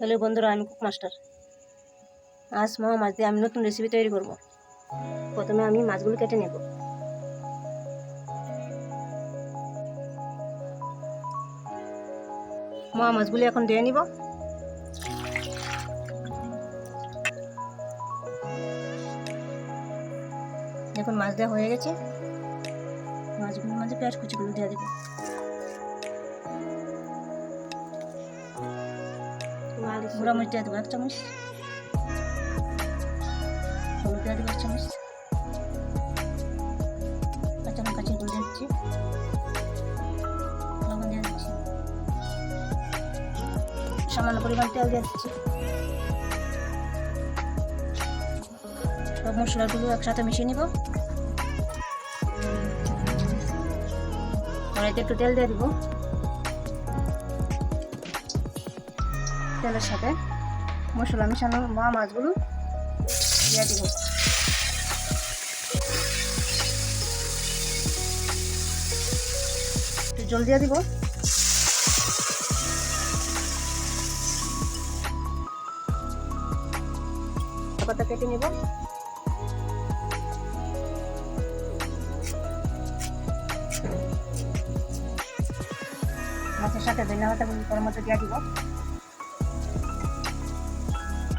Hello বন্ধুরা, আমি cook master. আজ মহা মাছ দিয়ে আমি নতুন রেসিপি তৈরি করব। প্রথমে আমি মাছগুলো কেটে নেব। মহা মাছগুলি এখন দিয়ে নিব। এখন মাছ দেওয়া হয়ে গেছে। মাছগুলোর মাঝে পেঁয়াজ কুচিগুলো দিয়ে দেবো। গুঁড়া মরিচ দিয়ে দেবো এক চামচ। হলুদ দিয়ে দেবো এক চামচ। কাঁচা লঙ্কা চিগুলো দিয়ে দিচ্ছি। লবণ দিয়ে দিচ্ছি। সামান্য পরিমাণ তেল দিয়ে দিচ্ছি। সব মশলাগুলো একসাথে মিশিয়ে নিব। কড়াইতে একটু তেল দিয়ে দিব। তেলের সাথে মশলা মিশানো মা মাছগুলো দিয়ে দিব। জল দিয়ে দিব। পাতা কেটে নিব। মাছের সাথে ধন্যবাদ গরম মতো দিয়ে দিব।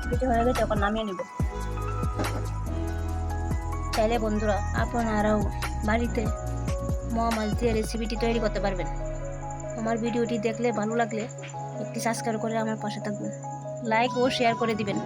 পিঠে হয়ে গেছে এখন নামিয়ে নেব। তাহলে বন্ধুরা, আপনারাও বাড়িতে মোয়া মাছ দিয়ে রেসিপিটি তৈরি করতে পারবেন, আমার ভিডিওটি দেখলে, ভালো লাগলে, একটি সাবস্ক্রাইব করে আমার পাশে থাকবেন। লাইক ও শেয়ার করে দিবেন।